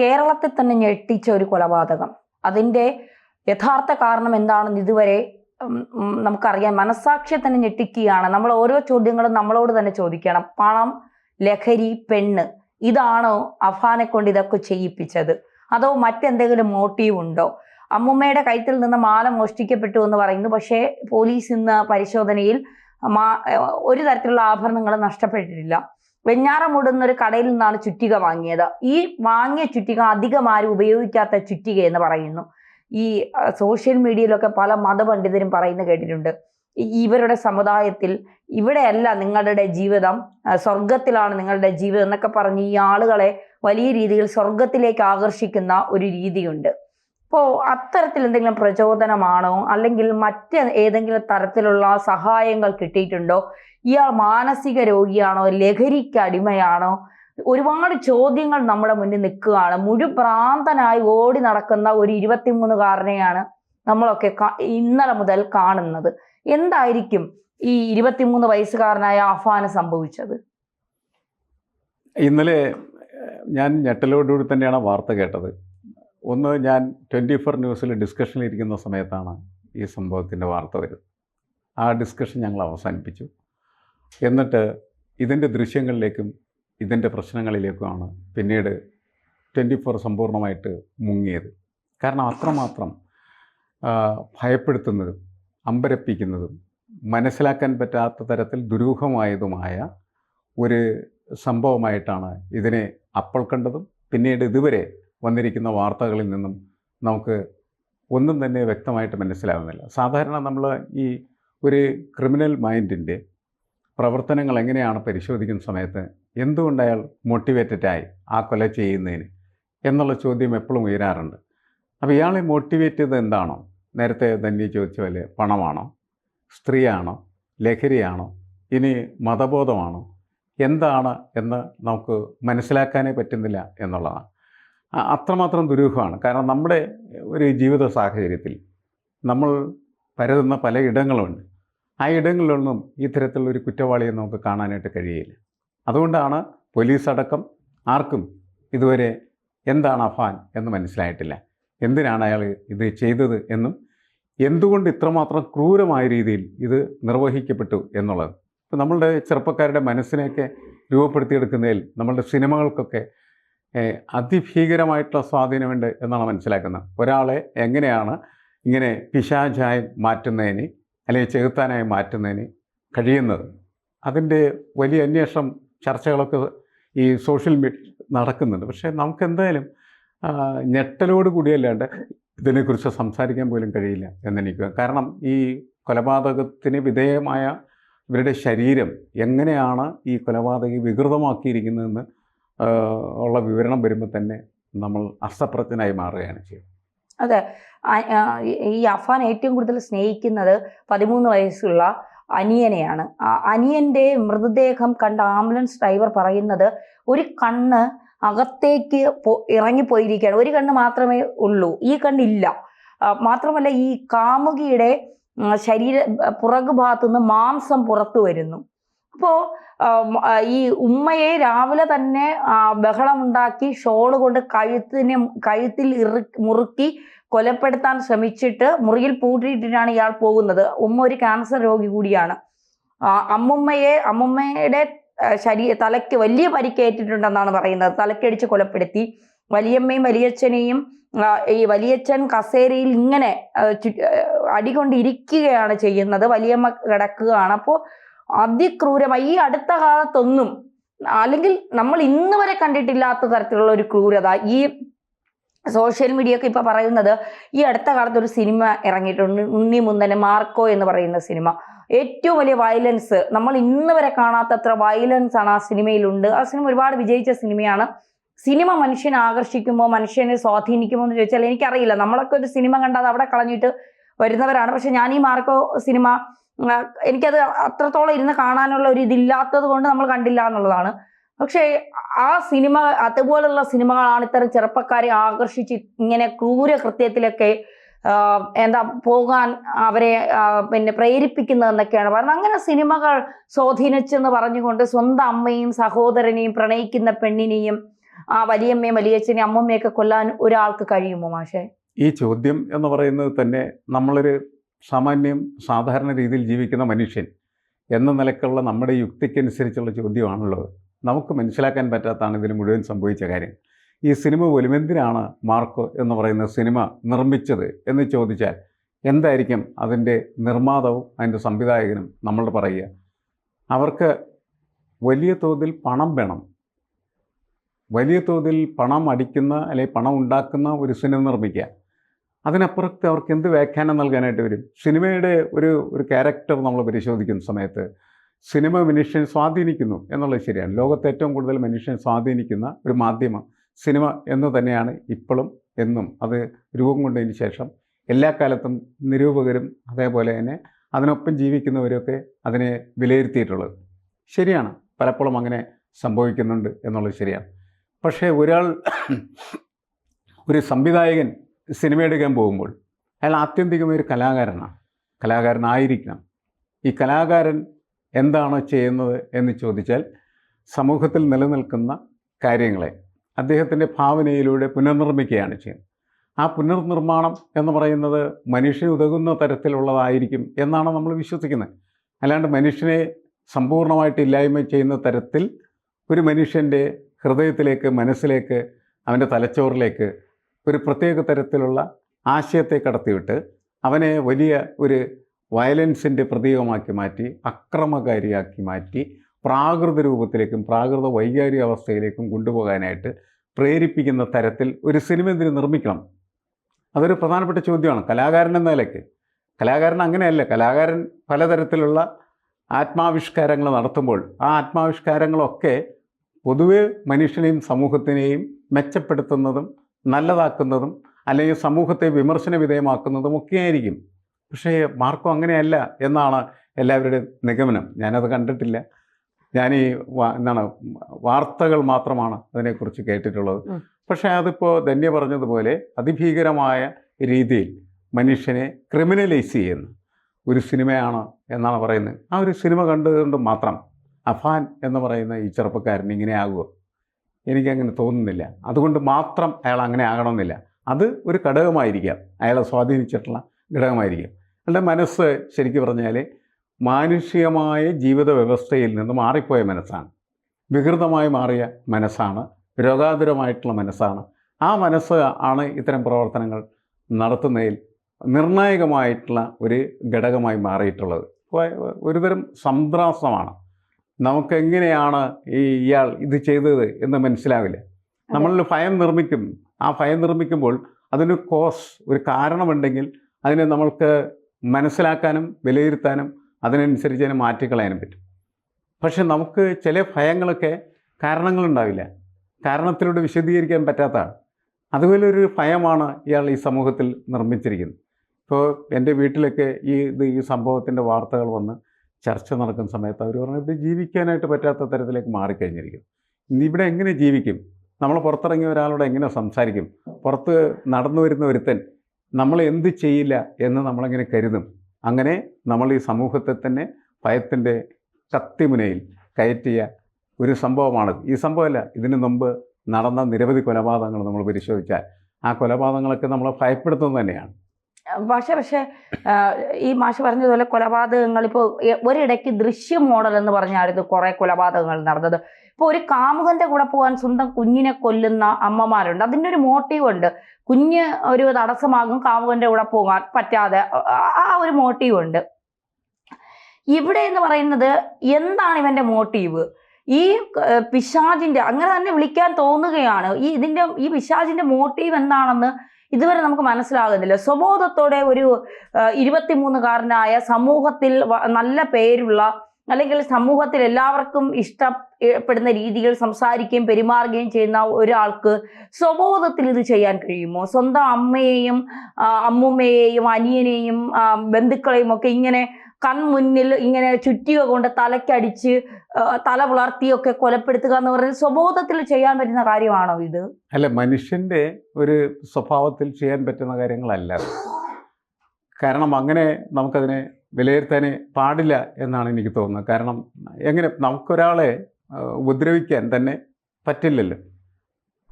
കേരളത്തിൽ തന്നെ ഞെട്ടിച്ച ഒരു കൊലപാതകം. അതിന്റെ യഥാർത്ഥ കാരണം എന്താണെന്ന് ഇതുവരെ നമുക്കറിയാൻ മനസ്സാക്ഷിയെ തന്നെ ഞെട്ടിക്കുകയാണ്. നമ്മൾ ഓരോ ചോദ്യങ്ങളും നമ്മളോട് തന്നെ ചോദിക്കണം. പണം ലഹരി പെണ്ണ് ഇതാണോ അഫാനെ കൊണ്ട് ഇതൊക്കെ ചെയ്യിപ്പിച്ചത്? അതോ മറ്റെന്തെങ്കിലും മോട്ടീവ് ഉണ്ടോ? അമ്മുമ്മയുടെ കഴുത്തിൽ നിന്ന് മാല മോഷ്ടിക്കപ്പെട്ടു എന്ന് പറയുന്നു. പക്ഷേ പോലീസ് ഇന്ന് പരിശോധനയിൽ ഒരു തരത്തിലുള്ള ആഭരണങ്ങൾ നഷ്ടപ്പെട്ടിട്ടില്ല. വെഞ്ഞാറമൂടുന്ന ഒരു കടയിൽ നിന്നാണ് ചുറ്റിക വാങ്ങിയത്. ഈ വാങ്ങിയ ചുറ്റിക അധികം ആരും ഉപയോഗിക്കാത്ത ചുറ്റിക എന്ന് പറയുന്നു. ഈ സോഷ്യൽ മീഡിയയിലൊക്കെ പല മതപണ്ഡിതരും പറയുന്നത് കേട്ടിട്ടുണ്ട്. ഇവരുടെ സമുദായത്തിൽ ഇവിടെയല്ല നിങ്ങളുടെ ജീവിതം സ്വർഗത്തിലാണ് നിങ്ങളുടെ ജീവിതം എന്നൊക്കെ പറഞ്ഞ് ഈ ആളുകളെ വലിയ രീതിയിൽ സ്വർഗത്തിലേക്ക് ആകർഷിക്കുന്ന ഒരു രീതിയുണ്ട്. അപ്പോൾ അത്തരത്തിൽ എന്തെങ്കിലും പ്രചോദനമാണോ? അല്ലെങ്കിൽ മറ്റ് ഏതെങ്കിലും തരത്തിലുള്ള സഹായങ്ങൾ കിട്ടിയിട്ടുണ്ടോ? ഇയാൾ മാനസിക രോഗിയാണോ? ലഹരിക്ക് അടിമയാണോ? ഒരുപാട് ചോദ്യങ്ങൾ നമ്മുടെ മുന്നിൽ നിൽക്കുകയാണ്. മുഴുഭ്രാന്തനായി ഓടി നടക്കുന്ന ഒരു ഇരുപത്തിമൂന്നുകാരനെയാണ് നമ്മളൊക്കെ ഇന്നലെ മുതൽ കാണുന്നത്. എന്തായിരിക്കും ഈ ഇരുപത്തിമൂന്ന് വയസ്സുകാരനായ അഫാന് സംഭവിച്ചത്? ഇന്നലെ ഞാൻ ഞെട്ടലോടുകൂടി തന്നെയാണ് വാർത്ത കേട്ടത്. ഒന്ന് ഞാൻ ട്വന്റി ഫോർ ന്യൂസിൽ ഡിസ്കഷനിലിരിക്കുന്ന സമയത്താണ് ഈ സംഭവത്തിന്റെ വാർത്ത വരുന്നത്. ആ ഡിസ്കഷൻ ഞങ്ങൾ അവസാനിപ്പിച്ചു. എന്നിട്ട് ഇതിന്റെ ദൃശ്യങ്ങളിലേക്കും ഇതിന്റെ പ്രശ്നങ്ങളിലേക്കുമാണ് പിന്നീട് ട്വന്റി ഫോർ സമ്പൂർണമായിട്ട് മുങ്ങിയത്. കാരണം അത്രമാത്രം ഭയപ്പെടുത്തുന്നതും അമ്പരപ്പിക്കുന്നതും മനസ്സിലാക്കാൻ പറ്റാത്ത തരത്തിൽ ദുരൂഹമായതുമായ ഒരു സംഭവമായിട്ടാണ് ഇതിനെ അപ്പോൾ കണ്ടതും. പിന്നീട് ഇതുവരെ വന്നിരിക്കുന്ന വാർത്തകളിൽ നിന്നും നമുക്ക് ഒന്നും തന്നെ വ്യക്തമായിട്ട് മനസ്സിലാകുന്നില്ല സാധാരണ നമ്മൾ ഈ ഒരു ക്രിമിനൽ മൈൻഡിന്റെ പ്രവർത്തനങ്ങൾ എങ്ങനെയാണ് പരിശോധിക്കുന്ന സമയത്ത് എന്തുകൊണ്ട് അയാൾ മോട്ടിവേറ്റഡായി ആ കൊല ചെയ്യുന്നതിന് എന്നുള്ള ചോദ്യം എപ്പോഴും ഉയരാറുണ്ട്. അപ്പോൾ ഇയാളെ മോട്ടിവേറ്റ് ചെയ്തത് എന്താണോ? നേരത്തെ തന്നെ ചോദിച്ച പോലെ പണമാണോ? സ്ത്രീയാണോ? ലഹരിയാണോ? ഇനി മതബോധമാണോ? എന്താണ് എന്ന് നമുക്ക് മനസ്സിലാക്കാനേ പറ്റുന്നില്ല എന്നുള്ളതാണ്. അത്രമാത്രം ദുരൂഹമാണ്. കാരണം നമ്മുടെ ഒരു ജീവിത സാഹചര്യത്തിൽ നമ്മൾ പരതുന്ന പല ഇടങ്ങളുണ്ട്. ആ ഇടങ്ങളിലൊന്നും ഇത്തരത്തിലുള്ള ഒരു കുറ്റവാളിയെ നമുക്ക് കാണാനായിട്ട് കഴിയില്ല. അതുകൊണ്ടാണ് പോലീസ് അടക്കം ആർക്കും ഇതുവരെ എന്താണ് അഫാൻ എന്ന് മനസ്സിലായിട്ടില്ല. എന്തിനാണ് അയാൾ ഇത് ചെയ്തത് എന്നും എന്തുകൊണ്ട് ഇത്രമാത്രം ക്രൂരമായ രീതിയിൽ ഇത് നിർവഹിക്കപ്പെട്ടു എന്നുള്ളത്. ഇപ്പം നമ്മളുടെ ചെറുപ്പക്കാരുടെ മനസ്സിനെയൊക്കെ രൂപപ്പെടുത്തിയെടുക്കുന്നതിൽ നമ്മളുടെ സിനിമകൾക്കൊക്കെ അതിഭീകരമായിട്ടുള്ള സ്വാധീനമുണ്ട് എന്നാണ് മനസ്സിലാക്കുന്നത്. ഒരാളെ എങ്ങനെയാണ് ഇങ്ങനെ പിശാചായി മാറ്റുന്നതിന് അല്ലെങ്കിൽ ചെകുത്താനായി മാറ്റുന്നതിന് കഴിയുന്നത്? അതിന്റെ വലിയ അന്വേഷണം ചർച്ചകളൊക്കെ ഈ സോഷ്യൽ മീഡിയ നടക്കുന്നുണ്ട്. പക്ഷേ നമുക്ക് എന്തായാലും ഞെട്ടലോട് കൂടിയല്ലാണ്ട് ഇതിനെക്കുറിച്ച് സംസാരിക്കാൻ പോലും കഴിയില്ല എന്നെനിക്ക് കാരണം ഈ കൊലപാതകത്തിന് വിധേയമായ ഇവരുടെ ശരീരം എങ്ങനെയാണ് ഈ കൊലപാതകി വികൃതമാക്കിയിരിക്കുന്നതെന്ന് ഉള്ള വിവരണം വരുമ്പോൾ തന്നെ നമ്മൾ അസപ്രജ്ഞനായി മാറുകയാണ് ചെയ്യുന്നത്. അതെ. ഈ അഫാൻ ഏറ്റവും കൂടുതൽ സ്നേഹിക്കുന്നത് പതിമൂന്ന് വയസ്സുള്ള അനിയനെയാണ്. അനിയന്റെ മൃതദേഹം കണ്ട ആംബുലൻസ് ഡ്രൈവർ പറയുന്നത് ഒരു കണ്ണ് അകത്തേക്ക് ഇറങ്ങിപ്പോയിരിക്കുകയാണ്. ഒരു കണ്ണ് മാത്രമേ ഉള്ളൂ. ഈ കണ്ണില്ല. മാത്രമല്ല ഈ കാമുകിയുടെ ശരീര പുറകു ഭാഗത്തു നിന്ന് മാംസം പുറത്തു വരുന്നു. അപ്പോൾ ഈ ഉമ്മയെ രാവിലെ തന്നെ ബഹളമുണ്ടാക്കി ഷോൾ കൊണ്ട് കഴുത്തിനെ കഴുത്തിൽ ഇറു മുറുക്കി കൊലപ്പെടുത്താൻ ശ്രമിച്ചിട്ട് മുറിയിൽ പൂട്ടിയിട്ടിട്ടാണ് ഇയാൾ പോകുന്നത്. ഉമ്മ ഒരു ക്യാൻസർ രോഗി കൂടിയാണ്. അമ്മുമ്മയെ അമ്മുമ്മയുടെ ശരീ തലയ്ക്ക് വലിയ പരിക്കേറ്റിട്ടുണ്ടെന്നാണ് പറയുന്നത്. തലക്കടിച്ച് കൊലപ്പെടുത്തി. വലിയമ്മയും വലിയച്ഛനെയും ഈ വലിയച്ഛൻ കസേരയിൽ ഇങ്ങനെ അടികൊണ്ടിരിക്കുകയാണ് ചെയ്യുന്നത്. വലിയമ്മ കിടക്കുകയാണ്. അപ്പോൾ അതിക്രൂരമായി. ഈ അടുത്ത കാലത്തൊന്നും അല്ലെങ്കിൽ നമ്മൾ ഇന്ന് വരെ കണ്ടിട്ടില്ലാത്ത തരത്തിലുള്ള ഒരു ക്രൂരത. ഈ സോഷ്യൽ മീഡിയ ഒക്കെ ഇപ്പൊ പറയുന്നത് ഈ അടുത്ത കാലത്ത് ഒരു സിനിമ ഇറങ്ങിയിട്ടുണ്ട്. ഉണ്ണി മുന്തന് മാർക്കോ എന്ന് പറയുന്ന സിനിമ. ഏറ്റവും വലിയ വയലൻസ് നമ്മൾ ഇന്ന് വരെ കാണാത്തത്ര വയലൻസ് ആണ് ആ സിനിമയിലുണ്ട്. ആ സിനിമ ഒരുപാട് വിജയിച്ച സിനിമയാണ്. സിനിമ മനുഷ്യനെ ആകർഷിക്കുമോ മനുഷ്യനെ സ്വാധീനിക്കുമോ എന്ന് ചോദിച്ചാൽ എനിക്കറിയില്ല. നമ്മളൊക്കെ ഒരു സിനിമ കണ്ടാൽ അവിടെ കളഞ്ഞിട്ട് വരുന്നവരാണ്. പക്ഷെ ഞാൻ ഈ മാർക്കോ സിനിമ എനിക്കത് അത്രത്തോളം ഇരുന്ന് കാണാനുള്ള ഒരു ഇതില്ലാത്തത് കൊണ്ട് നമ്മൾ കണ്ടില്ല എന്നുള്ളതാണ്. പക്ഷേ ആ സിനിമ അതുപോലുള്ള സിനിമകളാണ് ഇത്തരം ചെറുപ്പക്കാരെ ആകർഷിച്ച് ഇങ്ങനെ ക്രൂര കൃത്യത്തിലൊക്കെ എന്താ പോകാൻ അവരെ പിന്നെ പ്രേരിപ്പിക്കുന്നതെന്നൊക്കെയാണ് പറയുന്നത് അങ്ങനെ സിനിമകൾ സ്വാധീനിച്ചെന്ന് പറഞ്ഞുകൊണ്ട് സ്വന്തം അമ്മയും സഹോദരനെയും പ്രണയിക്കുന്ന പെണ്ണിനെയും ആ വലിയമ്മയും വലിയച്ഛനെയും അമ്മമ്മയൊക്കെ കൊല്ലാൻ ഒരാൾക്ക് കഴിയുമോ മാഷെ? ഈ ചോദ്യം എന്ന് പറയുന്നത് തന്നെ നമ്മളൊരു സാമാന്യം സാധാരണ രീതിയിൽ ജീവിക്കുന്ന മനുഷ്യൻ എന്ന നിലക്കുള്ള നമ്മുടെ യുക്തിക്കനുസരിച്ചുള്ള ചോദ്യമാണുള്ളത്. നമുക്ക് മനസ്സിലാക്കാൻ പറ്റാത്താണ് ഇതിന് മുഴുവൻ സംഭവിച്ച കാര്യം. ഈ സിനിമ പോലും എന്തിനാണ് മാർക്കോ എന്ന് പറയുന്ന സിനിമ നിർമ്മിച്ചത് എന്ന് ചോദിച്ചാൽ എന്തായിരിക്കും അതിന്റെ നിർമ്മാതാവും അതിന്റെ സംവിധായകനും നമ്മൾ പറയുക? അവർക്ക് വലിയ തോതിൽ പണം വേണം. വലിയ തോതിൽ പണം അടിക്കുന്ന അല്ലെങ്കിൽ പണം ഉണ്ടാക്കുന്ന ഒരു സിനിമ നിർമ്മിക്കുക. അതിനപ്പുറത്ത് അവർക്ക് എന്ത് വ്യാഖ്യാനം നൽകാനായിട്ട് വരും? സിനിമയുടെ ഒരു ഒരു ക്യാരക്ടർ നമ്മൾ പരിശോധിക്കുന്ന സമയത്ത് സിനിമ മനുഷ്യൻ സ്വാധീനിക്കുന്നു എന്നുള്ളത് ശരിയാണ്. ലോകത്ത് ഏറ്റവും കൂടുതൽ മനുഷ്യൻ സ്വാധീനിക്കുന്ന ഒരു മാധ്യമം സിനിമ എന്ന് തന്നെയാണ് ഇപ്പോഴും എന്നും അത് രൂപം കൊണ്ടതിന് ശേഷം എല്ലാ കാലത്തും നിരൂപകരും അതേപോലെ തന്നെ അതിനൊപ്പം ജീവിക്കുന്നവരൊക്കെ അതിനെ വിലയിരുത്തിയിട്ടുള്ളത്. ശരിയാണ്. പലപ്പോഴും അങ്ങനെ സംഭവിക്കുന്നുണ്ട് എന്നുള്ളത് ശരിയാണ്. പക്ഷേ ഒരാൾ ഒരു സംവിധായകൻ സിനിമ എടുക്കാൻ പോകുമ്പോൾ അയാൾ ആത്യന്തികമായ ഒരു കലാകാരനാണ്. കലാകാരനായിരിക്കണം. ഈ കലാകാരൻ എന്താണോ ചെയ്യുന്നത് എന്ന് ചോദിച്ചാൽ സമൂഹത്തിൽ നിലനിൽക്കുന്ന കാര്യങ്ങളെ അദ്ദേഹത്തിന്റെ ഭാവനയിലൂടെ പുനർനിർമ്മിക്കുകയാണ് ചെയ്യുന്നത്. ആ പുനർനിർമ്മാണം എന്ന് പറയുന്നത് മനുഷ്യന് ഉതകുന്ന തരത്തിലുള്ളതായിരിക്കും എന്നാണ് നമ്മൾ വിശ്വസിക്കുന്നത്. അല്ലാണ്ട് മനുഷ്യനെ സമ്പൂർണമായിട്ട് ഇല്ലായ്മ ചെയ്യുന്ന തരത്തിൽ ഒരു മനുഷ്യന്റെ ഹൃദയത്തിലേക്ക് മനസ്സിലേക്ക് അവന്റെ തലച്ചോറിലേക്ക് ഒരു പ്രത്യേക തരത്തിലുള്ള ആശയത്തെ കടത്തിവിട്ട് അവനെ വലിയ ഒരു വയലൻസിന്റെ പ്രതീകമാക്കി മാറ്റി അക്രമകാരിയാക്കി മാറ്റി പ്രാകൃത രൂപത്തിലേക്കും പ്രാകൃത വൈകാരിക അവസ്ഥയിലേക്കും കൊണ്ടുപോകാനായിട്ട് പ്രേരിപ്പിക്കുന്ന തരത്തിൽ ഒരു സിനിമ എന്തിനു നിർമ്മിക്കണം? അതൊരു പ്രധാനപ്പെട്ട ചോദ്യമാണ്. കലാകാരൻ എന്ന നിലയ്ക്ക്. കലാകാരൻ അങ്ങനെയല്ല. കലാകാരൻ പലതരത്തിലുള്ള ആത്മാവിഷ്കാരങ്ങൾ നടത്തുമ്പോൾ ആ ആത്മാവിഷ്കാരങ്ങളൊക്കെ പൊതുവെ മനുഷ്യനെയും സമൂഹത്തിനെയും മെച്ചപ്പെടുത്തുന്നതും നല്ലതാക്കുന്നതും അല്ലെങ്കിൽ സമൂഹത്തെ വിമർശന വിധേയമാക്കുന്നതും ഒക്കെയായിരിക്കും പക്ഷേ മാർക്കോ അങ്ങനെയല്ല എന്നാണ് എല്ലാവരുടെ നിഗമനം. ഞാനത് കണ്ടിട്ടില്ല. ഞാൻ ഈ എന്താണ് വാർത്തകൾ മാത്രമാണ് അതിനെക്കുറിച്ച് കേട്ടിട്ടുള്ളത്. പക്ഷേ അതിപ്പോൾ ധന്യ പറഞ്ഞതുപോലെ അതിഭീകരമായ രീതിയിൽ മനുഷ്യനെ ക്രിമിനലൈസ് ചെയ്യുന്ന. ഒരു സിനിമയാണ് എന്നാണ് പറയുന്നത്. ആ ഒരു സിനിമ കണ്ടുകൊണ്ട് മാത്രം അഫാൻ എന്ന് പറയുന്ന ഈ ചെറുപ്പക്കാരൻ ഇങ്ങനെ ആകുമോ എനിക്കങ്ങനെ തോന്നുന്നില്ല. അതുകൊണ്ട് മാത്രം അയാൾ അങ്ങനെ ആകണമെന്നില്ല. അത് ഒരു ഘടകമായിരിക്കാം. അയാളെ സ്വാധീനിച്ചിട്ടുള്ള ഘടകമായിരിക്കാം. അയാളുടെ മനസ്സ് ശരിക്കും പറഞ്ഞാൽ മാനുഷികമായ ജീവിത വ്യവസ്ഥയിൽ നിന്ന് മാറിപ്പോയ മനസ്സാണ്. വികൃതമായി മാറിയ മനസ്സാണ്. രോഗാതുരമായിട്ടുള്ള മനസ്സാണ്. ആ മനസ്സ് ആണ് ഇത്തരം പ്രവർത്തനങ്ങൾ നടത്തുന്നതിൽ നിർണായകമായിട്ടുള്ള ഒരു ഘടകമായി മാറിയിട്ടുള്ളത്. ഒരുതരം സന്ത്രാസമാണ് നമുക്ക് എങ്ങനെയാണ് ഈ ഇയാൾ ഇത് ചെയ്തത് എന്ന് മനസ്സിലാവില്ല. നമ്മളിൽ ഭയം നിർമ്മിക്കും. ആ ഭയം നിർമ്മിക്കുമ്പോൾ അതിന് കോസ് ഒരു കാരണമുണ്ടെങ്കിൽ അതിനെ നമ്മൾക്ക് മനസ്സിലാക്കാനും വിലയിരുത്താനും അതിനനുസരിച്ച് അതിനെ മാറ്റിക്കളയാനും പറ്റും. പക്ഷെ നമുക്ക് ചില ഭയങ്ങളൊക്കെ കാരണങ്ങളുണ്ടാവില്ല. കാരണത്തിലൂടെ വിശദീകരിക്കാൻ പറ്റാത്തതാണ്. അതുപോലെ ഒരു ഭയമാണ് ഇയാൾ ഈ സമൂഹത്തിൽ നിർമ്മിച്ചിരിക്കുന്നത്. ഇപ്പോൾ എന്റെ വീട്ടിലൊക്കെ ഈ ഇത് ഈ സംഭവത്തിന്റെ വാർത്തകൾ വന്ന് ചർച്ച നടക്കുന്ന സമയത്ത് അവർ പറഞ്ഞു ഇത് ജീവിക്കാനായിട്ട് പറ്റാത്ത തരത്തിലേക്ക് മാറിക്കഴിഞ്ഞിരിക്കും. ഇവിടെ എങ്ങനെ ജീവിക്കും? നമ്മൾ പുറത്തിറങ്ങിയ ഒരാളോട് എങ്ങനെ സംസാരിക്കും? പുറത്ത് നടന്നു വരുന്ന ഒരുത്തൻ നമ്മൾ എന്ത് ചെയ്യില്ല എന്ന് നമ്മളെങ്ങനെ കരുതും? അങ്ങനെ നമ്മൾ ഈ സമൂഹത്തെ തന്നെ ഭയത്തിന്റെ കത്തിമുനയിൽ കയറ്റിയ ഒരു സംഭവമാണ്. ഈ സംഭവമല്ല ഇതിനു മുമ്പ് നടന്ന നിരവധി കൊലപാതകങ്ങൾ നമ്മൾ പരിശോധിച്ചാൽ ആ കൊലപാതകങ്ങളൊക്കെ നമ്മളെ ഭയപ്പെടുത്തുന്നത് തന്നെയാണ്. പക്ഷെ പക്ഷെ ഈ മാഷ് പറഞ്ഞതുപോലെ കൊലപാതകങ്ങൾ ഇപ്പോൾ ഒരിടയ്ക്ക് ദൃശ്യ മോഡൽ എന്ന് പറഞ്ഞായിരുന്നു കുറെ കൊലപാതകങ്ങൾ നടന്നത്. ഇപ്പോൾ ഒരു കാമുകന്റെ കൂടെ പോകാൻ സ്വന്തം കുഞ്ഞിനെ കൊല്ലുന്ന അമ്മമാരുണ്ട്. അതിന്റെ ഒരു മോട്ടീവ് ഉണ്ട്. കുഞ്ഞ് ഒരു തടസ്സമാകും കാമുകന്റെ കൂടെ പോകാൻ പറ്റാതെ ആ- ഒരു മോട്ടീവ് ഉണ്ട്. ഇവിടെ എന്ന് പറയുന്നത് എന്താണ് ഇവന്റെ മോട്ടീവ് ഈ പിശാജിന്റെ അങ്ങനെ തന്നെ വിളിക്കാൻ തോന്നുകയാണ്. ഈ ഇതിന്റെ ഈ പിശാജിന്റെ മോട്ടീവ് എന്താണെന്ന് ഇതുവരെ നമുക്ക് മനസ്സിലാകുന്നില്ല. സ്വബോധത്തോടെ ഒരു ഇരുപത്തിമൂന്നുകാരനായ സമൂഹത്തിൽ നല്ല പേരുള്ള അല്ലെങ്കിൽ സമൂഹത്തിൽ എല്ലാവർക്കും ഇഷ്ടപ്പെടുന്ന രീതിയിൽ സംസാരിക്കുകയും പെരുമാറുകയും ചെയ്യുന്ന ഒരാൾക്ക് സ്വബോധത്തിൽ ഇത് ചെയ്യാൻ കഴിയുമോ? സ്വന്തം അമ്മയെയും അമ്മുമ്മയെയും അനിയനെയും ബന്ധുക്കളെയും ഒക്കെ ഇങ്ങനെ കൺമുന്നിൽ ഇങ്ങനെ ചുറ്റിക കൊണ്ട് തലക്കടിച്ച് തല പുലർത്തിയൊക്കെ കൊലപ്പെടുത്തുക എന്ന് പറയുന്നത് സ്വബോധത്തിൽ ചെയ്യാൻ പറ്റുന്ന കാര്യമാണോ ഇത്? അല്ല മനുഷ്യന്റെ ഒരു സ്വഭാവത്തിൽ ചെയ്യാൻ പറ്റുന്ന കാര്യങ്ങളല്ല. കാരണം അങ്ങനെ നമുക്കതിനെ വിലയിരുത്താനേ പാടില്ല എന്നാണ് എനിക്ക് തോന്നുന്നത്. കാരണം എങ്ങനെ നമുക്കൊരാളെ ഉപദ്രവിക്കാൻ തന്നെ പറ്റില്ലല്ലോ.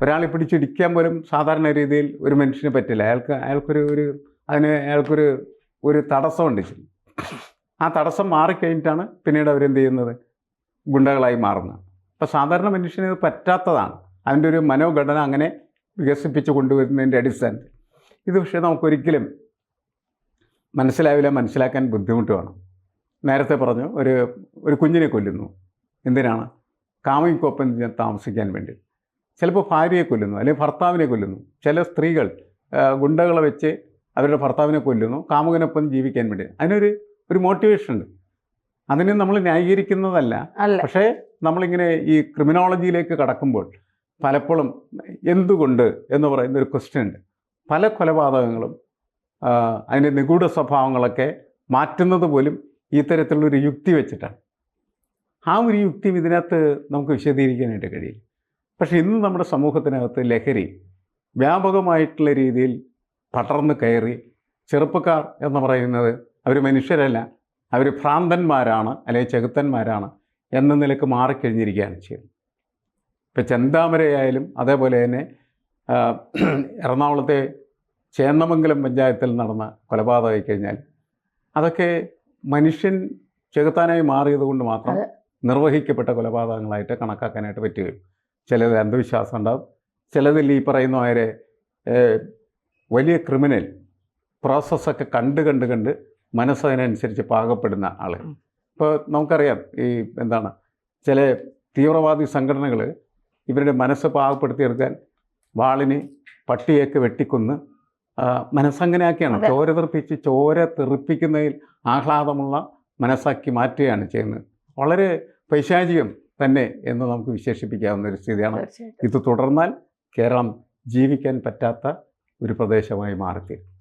ഒരാളെ പിടിച്ചിടിക്കാൻ പോലും സാധാരണ രീതിയിൽ ഒരു മനുഷ്യന് പറ്റില്ല. അയാൾക്ക് അയാൾക്കൊരു ഒരു അതിന് അയാൾക്കൊരു ഒരു തടസ്സമുണ്ട്. ആ തടസ്സം മാറിക്കഴിഞ്ഞിട്ടാണ് പിന്നീട് അവരെന്ത് ചെയ്യുന്നത്? ഗുണ്ടകളായി മാറുന്നത് അപ്പോൾ സാധാരണ മനുഷ്യന് ഇത് പറ്റാത്തതാണ്. അതിന്റെ ഒരു മനോഘടന അങ്ങനെ വികസിപ്പിച്ച് കൊണ്ടുവരുന്നതിന്റെ അടിസ്ഥാനത്തിൽ. ഇത് പക്ഷേ നമുക്കൊരിക്കലും മനസ്സിലാവില്ല മനസ്സിലാക്കാൻ ബുദ്ധിമുട്ട് വേണം. നേരത്തെ പറഞ്ഞു ഒരു ഒരു കുഞ്ഞിനെ കൊല്ലുന്നു. എന്തിനാണ്? കാമയ്ക്കൊപ്പം ഞാൻ താമസിക്കാൻ വേണ്ടി. ചിലപ്പോൾ ഭാര്യയെ കൊല്ലുന്നു അല്ലെങ്കിൽ ഭർത്താവിനെ കൊല്ലുന്നു. ചില സ്ത്രീകൾ ഗുണ്ടകളെ വെച്ച് അവരുടെ ഭർത്താവിനെ കൊല്ലുന്നു കാമുകനൊപ്പം ജീവിക്കാൻ വേണ്ടി. അതിനൊരു ഒരു മോട്ടിവേഷൻ ഉണ്ട്. അതിനെ നമ്മൾ ന്യായീകരിക്കുന്നതല്ല. പക്ഷേ നമ്മളിങ്ങനെ ഈ ക്രിമിനോളജിയിലേക്ക് കടക്കുമ്പോൾ പലപ്പോഴും എന്തുകൊണ്ട് എന്ന് പറയുന്ന ഒരു ക്വസ്റ്റ്യൻ ഉണ്ട്. പല കൊലപാതകങ്ങളും അതിന്റെ നിഗൂഢ സ്വഭാവങ്ങളൊക്കെ മാറ്റുന്നത് പോലും ഇത്തരത്തിലുള്ളൊരു യുക്തി വെച്ചിട്ടാണ്. ആ ഒരു യുക്തി ഇതിനകത്ത് നമുക്ക് വിശദീകരിക്കാനായിട്ട് കഴിയില്ല. പക്ഷേ ഇന്ന് നമ്മുടെ സമൂഹത്തിനകത്ത് ലഹരി വ്യാപകമായിട്ടുള്ള രീതിയിൽ പടർന്നു കയറി ചെറുപ്പക്കാർ എന്ന് പറയുന്നത് അവർ മനുഷ്യരല്ല. അവർ ഭ്രാന്തന്മാരാണ് അല്ലെങ്കിൽ ചെകുത്തന്മാരാണ് എന്ന നിലയ്ക്ക് മാറിക്കഴിഞ്ഞിരിക്കുകയാണ് ചെയ്യുന്നത്. ഇപ്പം ചെന്താമരയായാലും അതേപോലെ തന്നെ എറണാകുളത്തെ ചേന്നമംഗലം പഞ്ചായത്തിൽ നടന്ന കൊലപാതകമായി കഴിഞ്ഞാൽ അതൊക്കെ മനുഷ്യൻ ചെകുത്താനായി മാറിയത് കൊണ്ട് മാത്രം നിർവഹിക്കപ്പെട്ട കൊലപാതകങ്ങളായിട്ട് കണക്കാക്കാനായിട്ട് പറ്റുകയും ചിലത് അന്ധവിശ്വാസം ഉണ്ടാവും ചിലതിൽ ഈ പറയുന്ന വരെ വലിയ ക്രിമിനൽ പ്രോസസ്സൊക്കെ കണ്ട് കണ്ട് കണ്ട് മനസ്സതിനനുസരിച്ച് പാകപ്പെടുന്ന ആൾ. ഇപ്പോൾ നമുക്കറിയാം ഈ എന്താണ് ചില തീവ്രവാദി സംഘടനകൾ ഇവരുടെ മനസ്സ് പാകപ്പെടുത്തിയെടുക്കാൻ വാളിന് പട്ടിയൊക്കെ വെട്ടിക്കൊന്ന് മനസ്സങ്ങനെയാക്കിയാണ്. ചോര തെറിപ്പിച്ച് ചോര തെറിപ്പിക്കുന്നതിൽ ആഹ്ലാദമുള്ള മനസ്സാക്കി മാറ്റുകയാണ് ചെയ്യുന്നത്. വളരെ പൈശാചികം തന്നെ എന്ന് നമുക്ക് വിശേഷിപ്പിക്കാവുന്ന ഒരു സ്ഥിതിയാണ്. ഇത് തുടർന്നാൽ കേരളം ജീവിക്കാൻ പറ്റാത്ത ഒരു പ്രദേശമായി മാറിത്തീരും